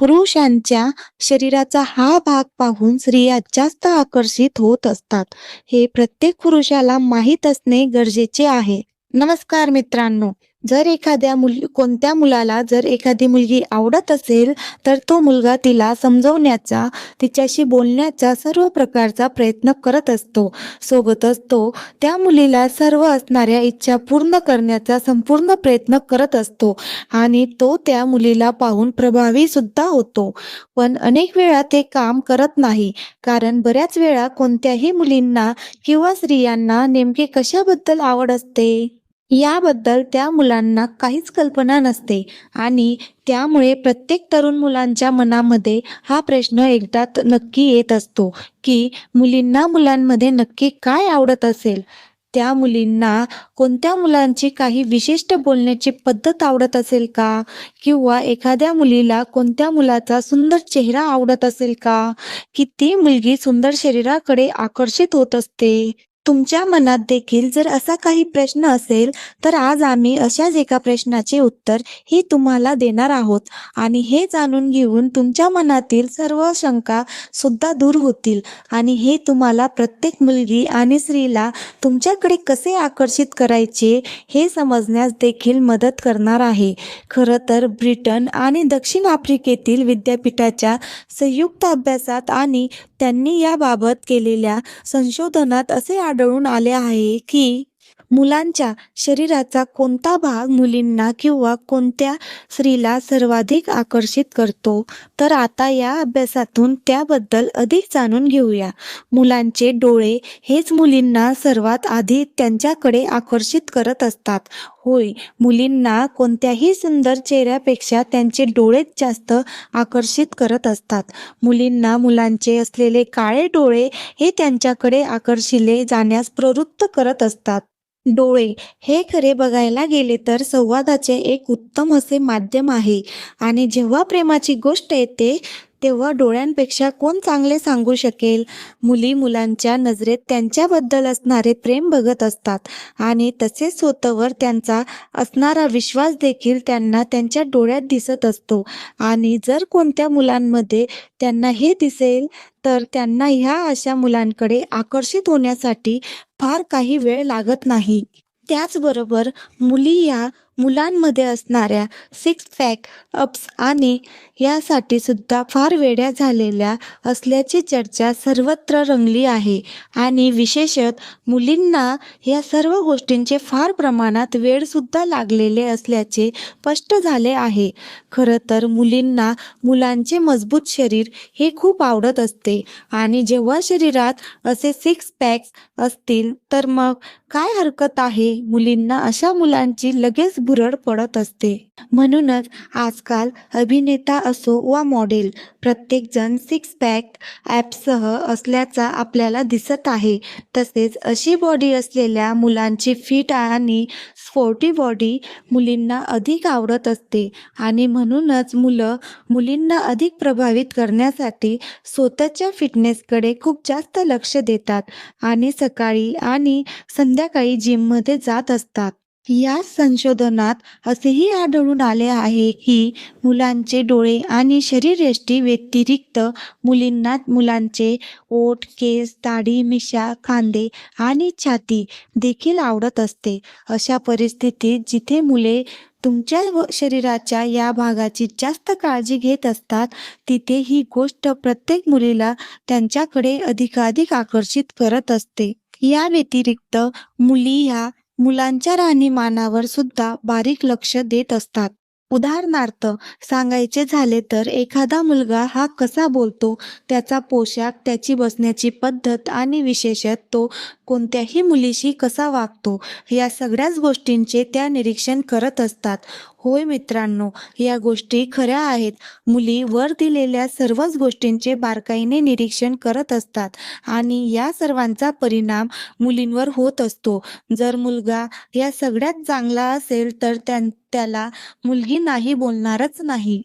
पुरुषांच्या शरीराचा हा भाग पाहून स्त्रिया जास्त आकर्षित होत असतात. हे प्रत्येक पुरुषाला माहीत असणे गरजेचे आहे. नमस्कार मित्रांनो. जर एखाद्या मुल कोणत्या मुलाला जर एखादी मुलगी आवडत असेल तर तो मुलगा तिला समजवण्याचा तिच्याशी बोलण्याचा सर्व प्रकारचा प्रयत्न करत असतो. सोबतच तो त्या मुलीला सर्व असणाऱ्या इच्छा पूर्ण करण्याचा संपूर्ण प्रयत्न करत असतो आणि तो त्या मुलीला पाहून प्रभावी सुद्धा होतो. पण अनेक वेळा ते काम करत नाही कारण बऱ्याच वेळा कोणत्याही मुलींना किंवा स्त्रियांना नेमके कशाबद्दल आवड असते? याबद्दल त्या मुलांना काहीच कल्पना नसते आणि त्यामुळे प्रत्येक तरुण मुलांच्या मनामध्ये हा प्रश्न एकदा नक्की येत असतो की मुलींना मुलांमध्ये नक्की काय आवडत असेल? त्या मुलींना कोणत्या मुलांची काही विशिष्ट बोलण्याची पद्धत आवडत असेल का? किंवा एखाद्या मुलीला कोणत्या मुलाचा सुंदर चेहरा आवडत असेल का? की ती मुलगी सुंदर शरीराकडे आकर्षित होत असते? तुमच्या मनात देखील जर असा काही प्रश्न असेल तर आज आम्ही अशाच एका प्रश्नाचे उत्तर हे तुम्हाला देणार आहोत. आणि हे जाणून घेऊन तुमच्या मनातील सर्व शंका सुद्धा दूर होतील. आणि हे तुम्हाला प्रत्येक मुलगी आणि स्त्रीला तुमच्याकडे कसे आकर्षित करायचे हे समजण्यास देखील मदत करणार आहे. खरं तर ब्रिटन आणि दक्षिण आफ्रिकेतील विद्यापीठाच्या संयुक्त अभ्यासात आणि त्यांनी याबाबत केलेल्या संशोधनात असे आढळून आले आहे की मुलांच्या शरीराचा कोणता भाग मुलींना किंवा कोणत्या स्त्रीला सर्वाधिक आकर्षित करतो? तर आता या अभ्यासातून त्याबद्दल अधिक जाणून घेऊया. मुलांचे डोळे हेच मुलींना सर्वात आधी त्यांच्याकडे आकर्षित करत असतात. होय. मुलींना कोणत्याही सुंदर चेहऱ्यापेक्षा त्यांचे डोळेच जास्त आकर्षित करत असतात. मुलींना मुलांचे असलेले काळे डोळे हे त्यांच्याकडे आकर्षिले जाण्यास प्रवृत्त करत असतात. डोळे हे खरे बघायला गेले तर संवादाचे एक उत्तम असे माध्यम आहे. आणि जेव्हा प्रेमाची गोष्ट येते तेव्हा डोळ्यांपेक्षा कोण चांगले सांगू शकेल? मुली मुलांच्या नजरेत त्यांच्याबद्दल असणारे प्रेम बघत असतात आणि तसेच स्वतःवर त्यांचा असणारा विश्वास देखील त्यांना त्यांच्या डोळ्यात दिसत असतो. आणि जर कोणत्या मुलांमध्ये त्यांना हे दिसेल तर त्यांना ह्या अशा मुलांकडे आकर्षित होण्यासाठी फार काही वेळ लागत नाही. त्याचबरोबर मुली या मुलांमध्ये असणाऱ्या सिक्स पॅक अप्स आणि यासाठी सुद्धा फार वेड्या झालेल्या असल्याची चर्चा सर्वत्र रंगली आहे. आणि विशेषत मुलींना या सर्व गोष्टींचे फार प्रमाणात वेळसुद्धा लागलेले असल्याचे स्पष्ट झाले आहे. खरं तर मुलींना मुलांचे मजबूत शरीर हे खूप आवडत असते. आणि जेव्हा शरीरात असे सिक्स पॅक्स असतील तर मग काय हरकत आहे? मुलींना अशा मुलांची लगेच भुरळ पडत असते. म्हणूनच आजकाल अभिनेता असो वा मॉडेल प्रत्येकजण सिक्स पॅक ॲपसह असल्याचा आपल्याला दिसत आहे. तसेच अशी बॉडी असलेल्या मुलांची फिट आणि स्पोर्टी बॉडी मुलींना अधिक आवडत असते. आणि म्हणूनच मुलं मुलींना अधिक प्रभावित करण्यासाठी स्वतःच्या फिटनेसकडे खूप जास्त लक्ष देतात. आणि सकाळी आणि संध्याकाळी जिममध्ये जात असतात. या संशोधनात असेही आढळून आले आहे की मुलांचे डोळे आणि शरीरयष्टी व्यतिरिक्त मुलींना मुलांचे ओठ केस दाढी मिशा खांदे आणि छाती देखील आवडत असते. अशा परिस्थितीत जिथे मुले तुमच्या व शरीराच्या या भागाची जास्त काळजी घेत असतात तिथे ही गोष्ट प्रत्येक मुलीला त्यांच्याकडे अधिकाधिक आकर्षित करत असते. या व्यतिरिक्त मुली ह्या मुलांच्या राहणीमानावर सुद्धा बारीक लक्ष देत असतात. उदाहरणार्थ सांगायचे झाले तर एखादा मुलगा हा कसा बोलतो त्याचा पोशाख त्याची बसण्याची पद्धत आणि विशेषत तो कोणत्याही मुलीशी कसा वागतो या सगळ्याच गोष्टींचे त्या निरीक्षण करत असतात. होय मित्रांनो या गोष्टी खऱ्या आहेत. मुली वर दिलेल्या सर्वच गोष्टींचे बारकाईने निरीक्षण करत असतात आणि या सर्वांचा परिणाम मुलींवर होत असतो. जर मुलगा या सगळ्यात चांगला असेल तर त्यां त्याला मुलगी नाही बोलणारच नाही.